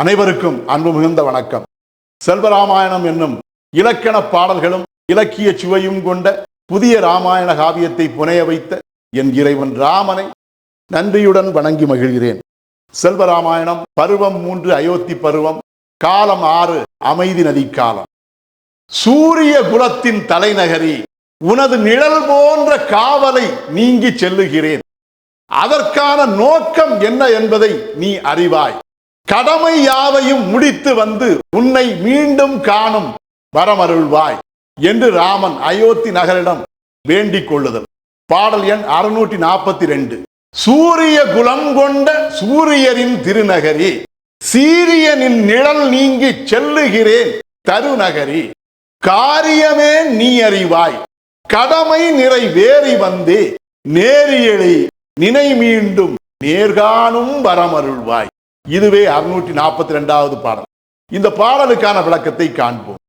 அனைவருக்கும் அன்பு மிகுந்த வணக்கம். செல்வராமாயணம் என்னும் இலக்கண பாடல்களும் இலக்கிய சுவையும் கொண்ட புதிய ராமாயண காவியத்தை புனைய வைத்த என் இறைவன் ராமனை நன்றியுடன் வணங்கி மகிழ்கிறேன். செல்வராமாயணம் பருவம் மூன்று அயோத்தி பருவம் காலம் ஆறு அமைதி நதி காலம். சூரிய குலத்தின் தலைநகரி உனது நிழல் போன்ற காவலை நீங்கி செல்லுகிறேன். அதற்கான நோக்கம் என்ன என்பதை நீ அறிவாய். கடமை யாவையும் முடித்து வந்து உன்னை மீண்டும் காணும் வரமருள்வாய் என்று ராமன் அயோத்தி நகரிடம் வேண்டிக் கொள்ளுதல். பாடல் எண் அறுநூற்றி நாற்பத்தி ரெண்டு சூரிய குலம் கொண்ட சூரியரின் திருநகரி சீரியனின் நிழல் நீங்கி செல்லுகிறேன் தருநகரி. காரியமே நீ அறிவாய் கடமை நிறைவேறி வந்தே நேரியலை நினை மீண்டும் நேர்காணும் வரமருள்வாய். இதுவே அறுநூற்றி நாற்பத்தி ரெண்டாவது பாடல். இந்த பாடலுக்கான விளக்கத்தை காண்போம்.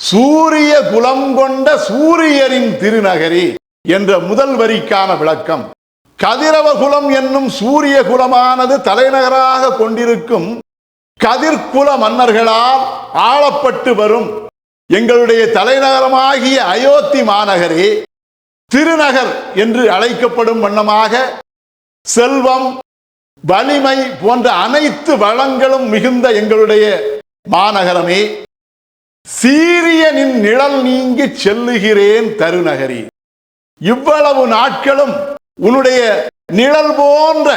சூரிய குலம் கொண்ட சூரியரின் திருநகரி என்ற முதல் வரிக்கான விளக்கம். கதிரவ குலம் என்னும் சூரிய குலமானது தலைநகராக கொண்டிருக்கும் கதிர்குல மன்னர்களால் ஆளப்பட்டு வரும் எங்களுடைய தலைநகரமாகிய அயோத்தி மாநகரே திருநகர் என்று அழைக்கப்படும் வண்ணமாக செல்வம் வலிமை போன்ற அனைத்து வளங்களும் மிகுந்த எங்களுடைய மாநகரமே சீரியனின் நிழல் நீங்கி செல்லுகிறேன் தருநகரி. இவ்வளவு நாட்களும் உன்னுடைய நிழல் போன்ற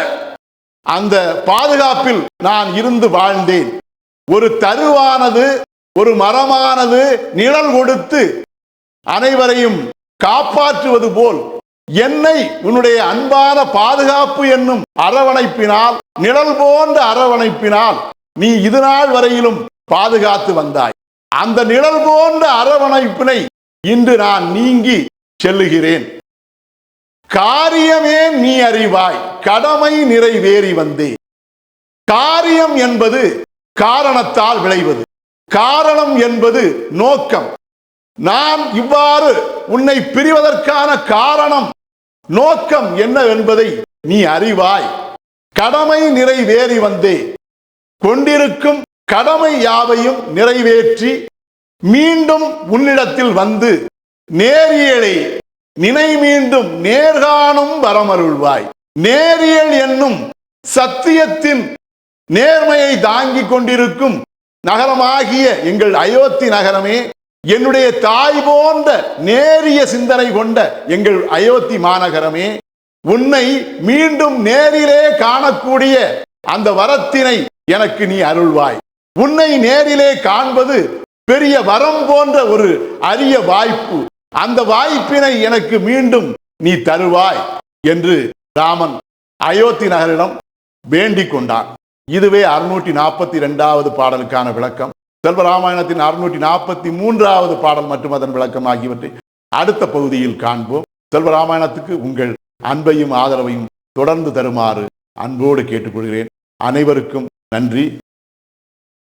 அந்த பாதுகாப்பில் நான் இருந்து வாழ்ந்தேன். ஒரு தருவானது ஒரு மரமானது நிழல் கொடுத்து அனைவரையும் காப்பாற்றுவது போல் என்னை உன்னுடைய அன்பான பாதுகாப்பு என்னும் அரவணைப்பினால் நிழல் போன்ற அரவணைப்பினால் நீ இது நாள் வரையிலும் பாதுகாத்து வந்தாய். அந்த நிழல் போன்ற அரவணைப்பினை இன்று நான் நீங்கி செல்லுகிறேன். காரியமே நீ அறிவாய் கடமை நிறைவேறி வந்தே. காரியம் என்பது காரணத்தால் விளைவது. காரணம் என்பது நோக்கம். நான் இவ்வாறு உன்னை பிரிவதற்கான காரணம் நோக்கம் என்ன என்பதை நீ அறிவாய். கடமை நிறைவேறி வந்தே. கொண்டிருக்கும் கடமை யாவையும் நிறைவேற்றி மீண்டும் உன்னிடத்தில் வந்து நேரியலை நினை மீண்டும் நேர்காணும் வரமருள்வாய். நேரியல் என்னும் சத்தியத்தின் நேர்மையை தாங்கிக் கொண்டிருக்கும் நகரமாகிய எங்கள் அயோத்தி நகரமே என்னுடைய தாய் போன்ற நேரிய சிந்தனை கொண்ட எங்கள் அயோத்தி மாநகரமே உன்னை மீண்டும் நேரிலே காணக்கூடிய அந்த வரத்தினை எனக்கு நீ அருள்வாய். உன்னை நேரிலே காண்பது பெரிய வரம் போன்ற ஒரு அரிய வாய்ப்பு. அந்த வாய்ப்பினை எனக்கு மீண்டும் நீ தருவாய் என்று ராமன் அயோத்தி நகரிடம் வேண்டிக் கொண்டான். இதுவே அறுநூற்றி நாற்பத்தி இரண்டாவது பாடலுக்கான விளக்கம். செல்வராமாயணத்தின் அறுநூற்றி நாற்பத்தி மூன்றாவது பாடல் மற்றும் அதன் விளக்கம் ஆகியவற்றை அடுத்த பகுதியில் காண்போம். செல்வராமாயணத்துக்கு உங்கள் அன்பையும் ஆதரவையும் தொடர்ந்து தருமாறு அன்போடு கேட்டுக்கொள்கிறேன். அனைவருக்கும் நன்றி.